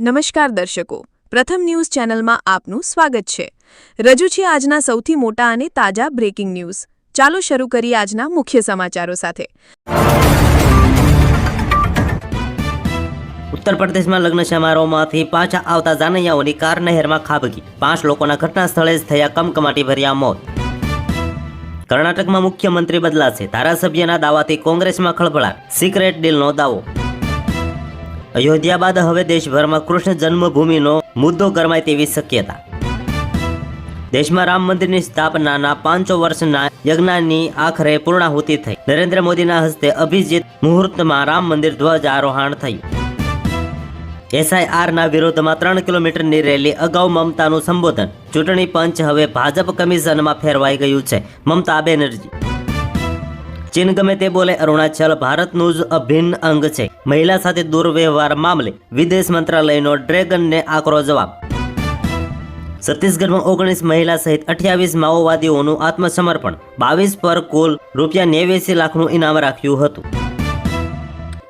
નમસ્કાર દર્શકો. પ્રથમ ન્યૂઝ ચેનલમાં આપનું સ્વાગત છે. રજૂ છે આજના સૌથી મોટા અને તાજા બ્રેકિંગ ન્યૂઝ. ચાલો શરૂ કરીએ આજના મુખ્ય સમાચારો સાથે. ઉત્તર પ્રદેશમાં લગ્ન સમારોહમાંથી પાછા આવતા જાનૈયાઓની કાર નહેરમાં ખાબકી. પાંચ લોકોના ઘટના સ્થળે જ થયા કમકમાટી ભર્યા મોત. કર્ણાટકમાં મુખ્યમંત્રી બદલાશે. ધારાસભ્યના દાવાથી કોંગ્રેસમાં ખળભળાટ. સિક્રેટ ડીલનો દાવો. અયોધ્યા બાદ હવે દેશભરમાં કૃષ્ણ જન્મભૂમિનો મુદ્દો ગરમાય તેવી શક્યતા. દેશમાં રામ મંદિરની સ્થાપનાના પાંચો વર્ષના યજ્ઞની આખરે પૂર્ણાહુતિ થઈ. નરેન્દ્ર મોદીના હસ્તે અભિજીત મુહૂર્તમાં રામ મંદિર ધ્વજારોહણ થયું. એસઆઈઆરના વિરોધમાં ત્રણ કિલોમીટરની રેલી અગાઉ મમતાનું સંબોધન. ચૂંટણી પંચ હવે ભાજપ કમિશનમાં ફેરવાઈ ગયું છે. મમતા બેનર્જી. ચીન ગમે તે બોલે, અરુણાચલ ભારતનું જ અભિન્ન અંગ છે. મહિલા સાથે દુર્વ્યવહાર મામલે વિદેશ મંત્રાલયનો ડ્રેગનને આકરો જવાબ. છત્તીસગઢમાં ઓગણીસ મહિલા સહિત અઠ્યાવીસ માઓવાદીઓનું આત્મસમર્પણ. બાવીસ પર કુલ રૂપિયા નેવ્યાસી લાખનું ઇનામ રાખ્યું હતું.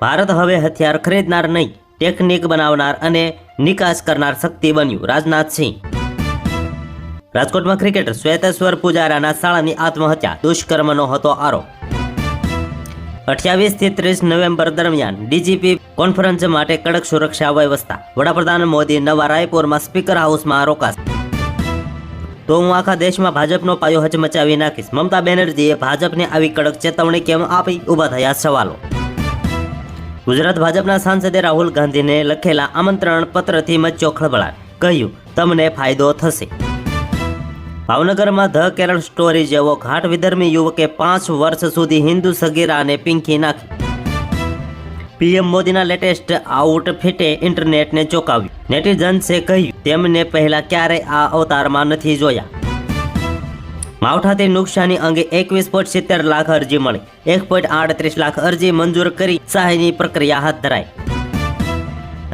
ભારત હવે હથિયાર ખરીદનાર નહીં, ટેકનિક બનાવનાર અને નિકાસ કરનાર શક્તિ બન્યું. રાજનાથસિંહ રાજકોટમાં ક્રિકેટર શ્વેતેશ્વર પુજારાના શાળાની આત્મહત્યા, દુષ્કર્મનો હતો આરોપ. અઠ્યાવીસથી ત્રીસ નવેમ્બર દરમિયાન ડીજીપી કોન્ફરન્સ માટે કડક સુરક્ષા વ્યવસ્થા. વડાપ્રધાન મોદી નવા રાયપુરમાં સ્પીકર હાઉસમાં રોકાશે. તો હું આખા દેશમાં ભાજપનો પાયો હચમચાવી નાખીશ. મમતા બેનર્જીએ ભાજપને આવી કડક ચેતવણી કેમ આપી? ઊભા થયા સવાલો. ગુજરાત ભાજપના સાંસદે રાહુલ ગાંધીને લખેલા આમંત્રણ પત્રથી મચ્યો ખળભળાટ. કહ્યું, તમને ફાયદો થશે. ભાવનગરમાં ધ કેરળ સ્ટોરી જેવો ઘાટ વિધર્મી યુવકે પાંચ વર્ષ સુધી હિન્દુ સગીરાને પિંકી નાખી. પીએમ મોદીના લેટેસ્ટ આઉટફિટે ઇન્ટરનેટને ચોંકાવ્યું. નેટિઝન્સે કહ્યું, તેમને પહેલા ક્યારેય આ અવતારમાં નથી જોયા. માવઠાથી નુકસાની અંગે એકવીસ પોઈન્ટ સિત્તેર લાખ અરજી મળી. એક પોઈન્ટ આડત્રીસ લાખ અરજી મંજૂર કરી સહાયની પ્રક્રિયા હાથ ધરાઈ.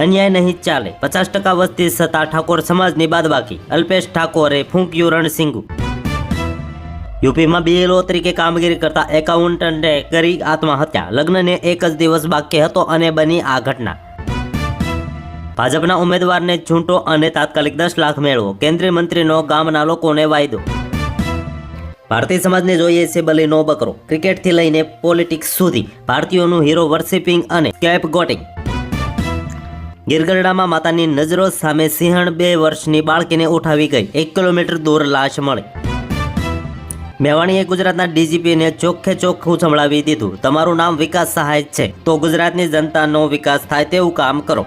અન્યાય નહીં ચાલે. પચાસ ટકા વસ્તી છતાં ઠાકોર સમાજની બાદબાકી. અલ્પેશ ઠાકોરે ફૂંક્યું રણસિંગુ. યુપીમાં બીએલઓ તરીકે કામગીરી કરતા એકાઉન્ટન્ટે કરી આત્મહત્યા. લગ્નને એક જ દિવસ બાકી હતો અને બની આ ઘટના. ભાજપના ઉમેદવારને ચૂંટો અને તાત્કાલિક દસ લાખ મેળવો. કેન્દ્રીય મંત્રીનો ગામના લોકોને વાયદો. ભારતીય સમાજને જોઈએ છે બલીનો બકરો. ક્રિકેટથી લઈને પોલિટિક્સ સુધી. ભારતીયોનું હીરો વર્શિપિંગ અને કેપ ગોટિંગ ગીરગઢડામાં માતાની નજરો સામે સિંહણ બે વર્ષની બાળકીને ઉઠાવી ગઈ. એક કિલોમીટર દૂર લાશ મળી. મેવાણીએ ગુજરાતના ડીજીપીને ચોખ્ખે ચોખ્ખું સંભળાવી દીધું. તમારું નામ વિકાસ સહાય છે. તો ગુજરાતની જનતાનો વિકાસ થાય તેવું કામ કરો.